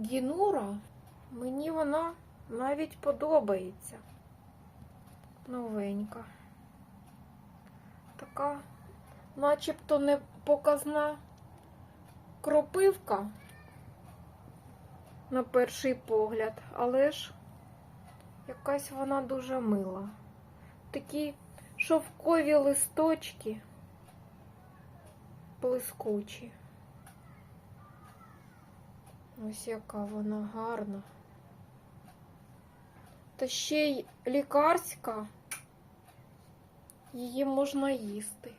Гінура, мені вона навіть подобається. Новенька. Така, начебто не показна кропивка на перший погляд, але ж якась вона дуже мила. Такі шовкові листочки блискучі. Ось яка вона гарна. Та ще й лікарська. Її можна їсти.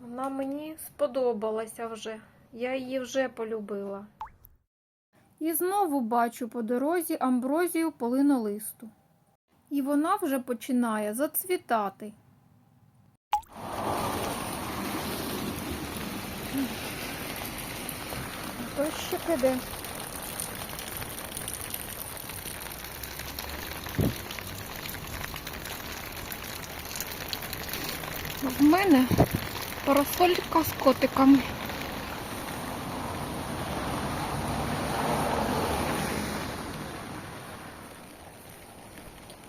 Вона мені сподобалася вже. Я її вже полюбила. І знову бачу по дорозі амброзію полинолисту. І вона вже починає зацвітати. Дощик іде. В мене парасолька з котиками.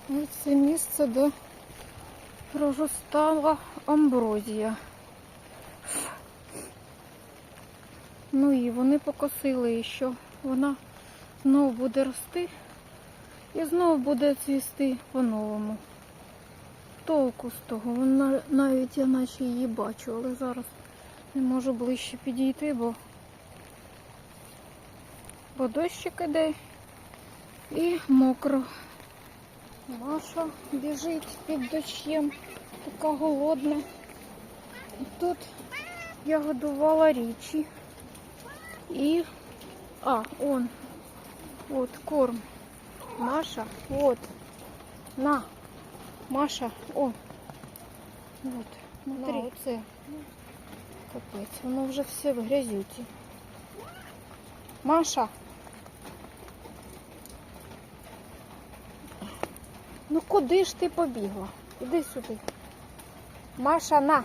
Ось це місце, де проростала амброзія. Ну і вони покосили, що вона знову буде рости і знову буде цвісти по-новому. Толку з того, вона навіть я наче її бачу, але зараз не можу ближче підійти, бо, бо дощик іде і мокро. Маша біжить під дощем, така голодна. І тут я годувала річі. І... А, он. Вот корм. Маша, вот. На. Маша, о. Вот. Смотри. На, оце. Капець, воно вже все в грязюці. Маша. Ну куди ж ти побігла? Іди сюди. Маша, на.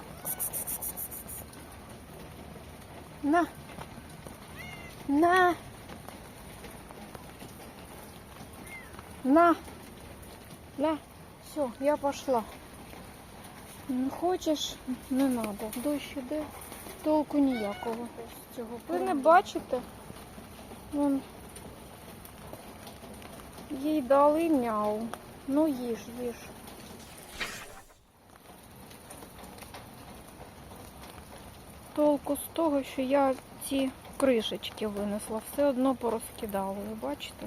На. На. На. На. Все, я пошла. Не хочеш, не треба. Дощ іде, толку ніякого з цього. Ви не бачите? Вон. Їй дали мяу. Ну їж, їж. Толку з того, що я ці кришечки винесла, все одно порозкидала, ви бачите?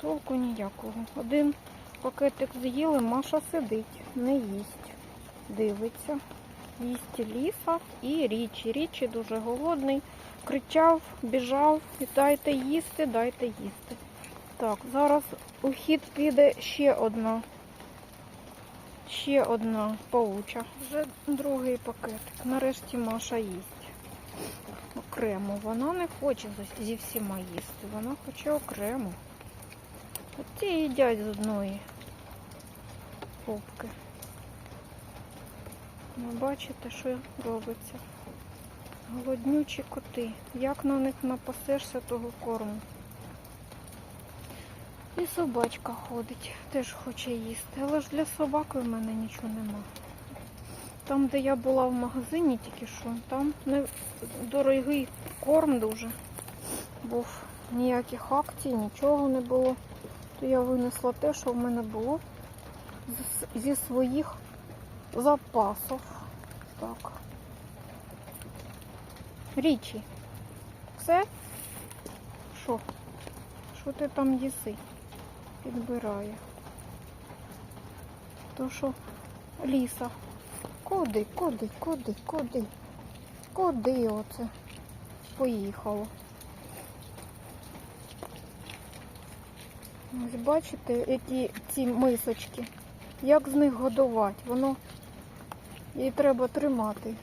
Толку ніякого. Один пакетик з'їли, Маша сидить, не їсть, дивиться. Їсть ліса і річі. Річі дуже голодний. Кричав, біжав, дайте їсти, дайте їсти. Так, зараз у хід піде ще одна. Ще одна пауча. Вже другий пакетик. Нарешті Маша їсть. Окремо. Вона не хоче зі- всіма їсти. Вона хоче окремо. От ті їдять з одної попки. Ви бачите, що робиться. Голоднючі коти. Як на них напасешся того корму. І собачка ходить, теж хоче їсти. Але ж для собаки в мене нічого нема. Там, де я була в магазині тільки що, там не дорогий корм дуже. Був ніяких акцій, нічого не було. То я винесла те, що в мене було зі своїх запасів. Так. Річі. Все? Що? Що ти там їси? Підбирає. То що ліса. Куди, куди, куди, куди? Куди оце? Поїхало. Ось бачите, які ці мисочки. Як з них годувати? Воно її треба тримати.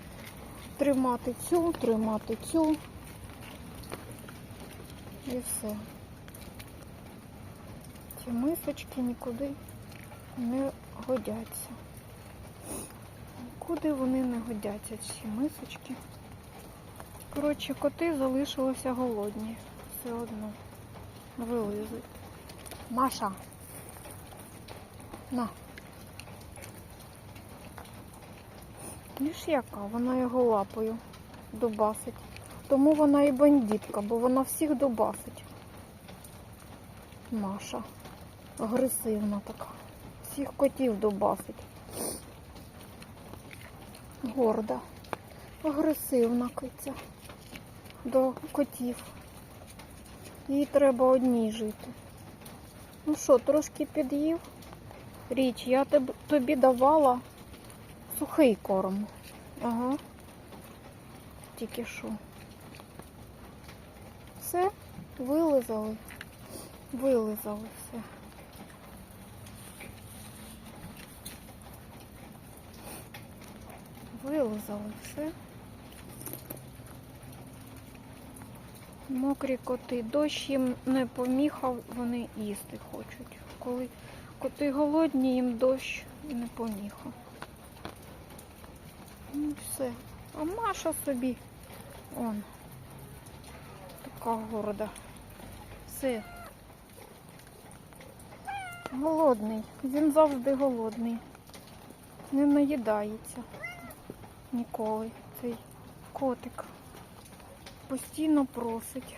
Тримати цю, тримати цю. І все. Ці мисочки нікуди не годяться. Куди вони не годяться, ці мисочки? Коротше, коти залишилися голодні. Все одно. Вилизуть. Маша. На. Ніж яка, вона його лапою дубасить. Тому вона і бандитка, бо вона всіх дубасить. Маша. Агресивна така. Всіх котів дубасить. Горда. Агресивна киця. До котів. Їй треба одній жити. Ну що, трошки під'їв? Річ, я тобі давала сухий корм. Ага. Тільки що. Все, вилизали. Вилизали все. Вилизали все. Мокрі коти. Дощ їм не поміхав, вони їсти хочуть. Коли коти голодні, їм дощ не поміхав. Ну все. А Маша собі. Он. Така горда. Все. Голодний. Він завжди голодний. Не наїдається ніколи цей котик. Постійно просить.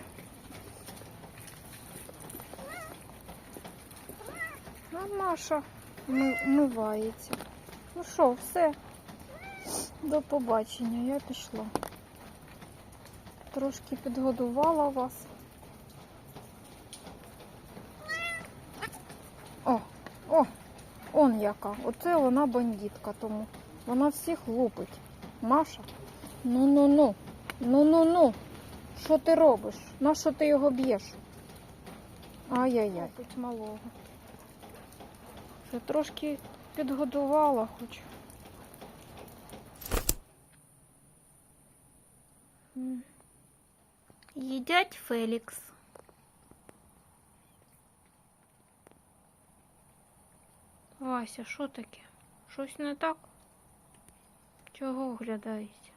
А Маша ми- вмивається. Ну що, все. До побачення, я пішла. Трошки підгодувала вас. О, о, он яка. Оце вона бандитка тому. Вона всіх лупить. Маша. Ну-ну-ну. Ну-ну-ну. Що ти робиш? На що ти його б'єш? Ай-яй-яй. Лупить малого. Це трошки підгодувала хоч. Їдять Фелікс. Вася, що таке? Щось не так? Чого оглядаєшся?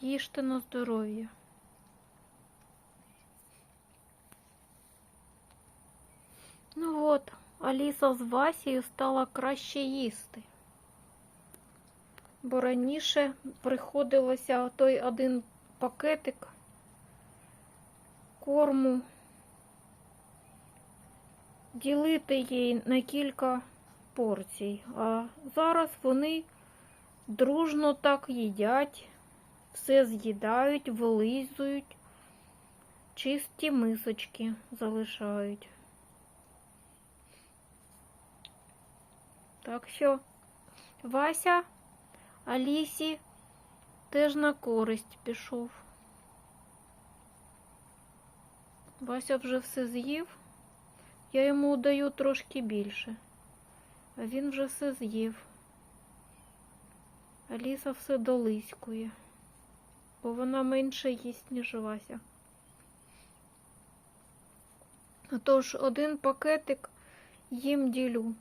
Їжте на здоров'я. Ну от, Аліса з Васією стала краще їсти. Бо раніше приходилося той один пакетик корму ділити їй на кілька порцій. А зараз вони дружно так їдять, все з'їдають, вилизують, чисті мисочки залишають. Так що Вася Алісі теж на користь пішов. Вася вже все з'їв. Я йому даю трошки більше, він вже все з'їв. Аліса все долиськує, бо вона менше їсть, ніж Вася. Отож, один пакетик їм ділю.